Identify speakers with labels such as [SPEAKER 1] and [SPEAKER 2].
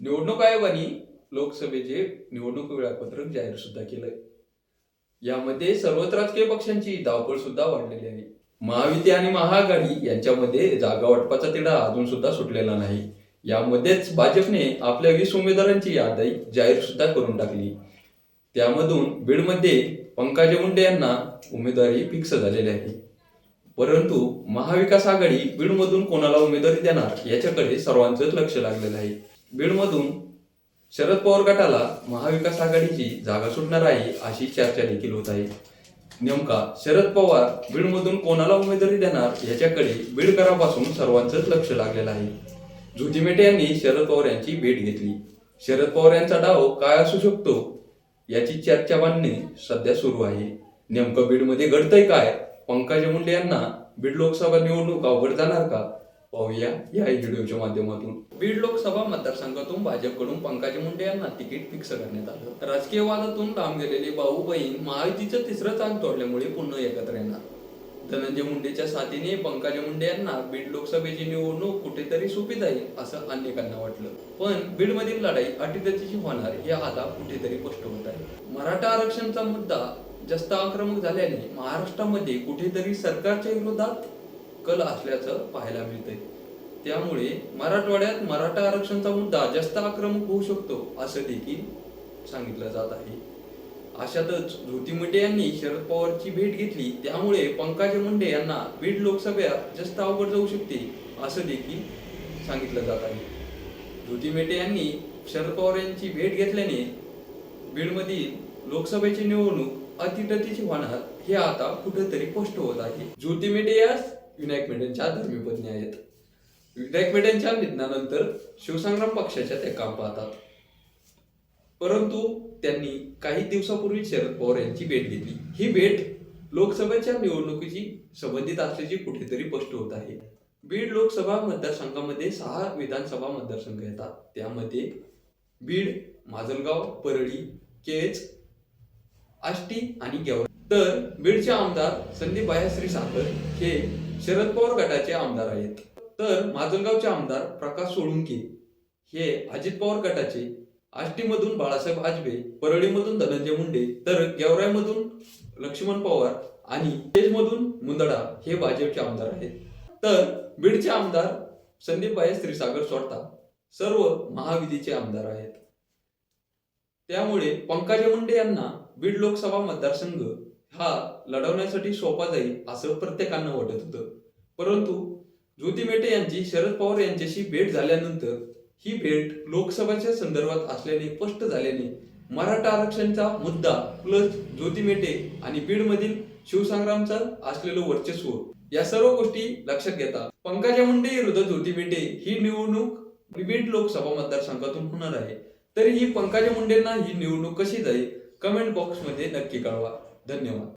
[SPEAKER 1] निवडणूक आयोगाने लोकसभेचे निवडणूक वेळापत्रक जाहीर सुद्धा केलंय. यामध्ये सर्वच राजकीय पक्षांची धावपळ सुद्धा वाढलेली आहे. महायुती आणि महाआघाडी यांच्यामध्ये जागा वाटपाचा तिढा अजून सुद्धा सुटलेला नाही. यामध्येच भाजपने आपल्या वीस उमेदवारांची यादी जाहीर सुद्धा करून टाकली. त्यामधून बीडमध्ये पंकजा मुंडे यांना उमेदवारी फिक्स झालेली आहे. परंतु महाविकास आघाडी बीडमधून कोणाला उमेदवारी देणार याच्याकडे सर्वांचंच लक्ष लागलेलं आहे. बीडमधून शरद पवार गटाला महाविकास आघाडीची जागा सुटणार आहे अशी चर्चा देखील होत आहे. नेमका शरद पवार बीडमधून कोणाला उमेदवारी देणार याच्याकडे बीडकरापासून सर्वांचंच लक्ष लागलेलं आहे. झुजीमेटे यांनी शरद पवार यांची भेट घेतली. शरद पवार यांचा डाव काय असू शकतो याची चर्चा बांधणे सध्या सुरू आहे. नेमकं बीडमध्ये घडतंय काय? पंकजा मुंडे यांना बीड लोकसभा निवडणूक अवघड जाणार का? पाहूया. या व्हिडिओच्या माध्यमातून. बीड लोकसभा मतदारसंघातून भाजपकडून पंकजा मुंडे यांना तिकीट फिक्स करण्यात आलं. राजकीय वादातून लांब गेलेले भाऊ बहीण महायुतीचं तिसरं चाक तोडल्यामुळे पुन्हा एकत्र येणार. धनंजय मुंडेच्या साथीने पंकजा मुंडे यांना बीड लोकसभेची निवडणूक कुठेतरी सोपी जाईल असं अनेकांना वाटलं. पण बीडमधील लढाई अटीतटीची होणार हे आता कुठेतरी स्पष्ट होत आहे. मराठा आरक्षणचा मुद्दा जास्त आक्रमक झाल्याने महाराष्ट्रामध्ये कुठेतरी सरकारच्या विरोधात कल असल्याचं पाहायला मिळतंय. त्यामुळे मराठवाड्यात मराठा आरक्षणचा मुद्दा जास्त आक्रमक होऊ शकतो असं देखील सांगितलं जात आहे. अशातच ज्योती मुंडे यांनी शरद पवारची भेट घेतली त्यामुळे पंकजा मुंडे यांना बीड लोकसभा जास्त अवघड जाऊ शकते असं देखील सांगितलं जात आहे. ज्योती मेटे यांनी शरद पवार यांची भेट घेतल्याने बीडमधील लोकसभेची निवडणूक अतिटतीची होणार हे आता कुठेतरी स्पष्ट होत आहे. ज्योती मेटे विनायक विनायक मेटेंच्या धर्मीपत्नी आहेत. विनायक मेटेंच्या निधनानंतर शिवसंग्राम पक्षाच्या ते काम पाहतात. परंतु त्यांनी काही दिवसापूर्वी शरद पवार यांची भेट घेतली. ही भेट लोकसभेच्या निवडणुकीशी संबंधित असल्याची कुठेतरी स्पष्ट होत आहे. बीड लोकसभा मतदारसंघामध्ये सहा विधानसभा मतदारसंघ येतात. त्यामध्ये बीड माजलगाव परळी केज आष्टी आणि गेवरा तर बीडचे आमदार संदीप बायाश्री साखर हे शरद पवार गटाचे आमदार आहेत. तर माजलगावचे आमदार प्रकाश सोळुंके हे अजित पवार गटाचे आष्टीमधून बाळासाहेब आजबे परळीमधून धनंजय मुंडे तर गेवरायमधून लक्ष्मण पवार आणि केजमधून मुंदडा हे भाजपचे आमदार आहेत. तर बीडचे आमदार संदीपबाई श्रीसागर सोडता सर्व महाविधीचे आमदार आहेत. त्यामुळे पंकजा मुंडे यांना बीड लोकसभा मतदारसंघ हा लढवण्यासाठी सोपा जाईल असं प्रत्येकांना वाटत होतं. परंतु ज्योती मेटे यांची शरद पवार यांच्याशी भेट झाल्यानंतर ही भेट लोकसभेच्या संदर्भात असल्याने स्पष्ट झाल्याने मराठा आरक्षणचा मुद्दा प्लस ज्योती मेटे आणि बीडमधील शिवसंग्रामचा असलेलं वर्चस्व या सर्व गोष्टी लक्षात घेता. पंकजा मुंडे विरुद्ध ज्योती मेटे ही निवडणूक बीड लोकसभा मतदारसंघातून होणार आहे. तरी ही पंकजा मुंडेंना ही निवडणूक कशी जाईल कमेंट बॉक्समध्ये नक्की कळवा. धन्यवाद.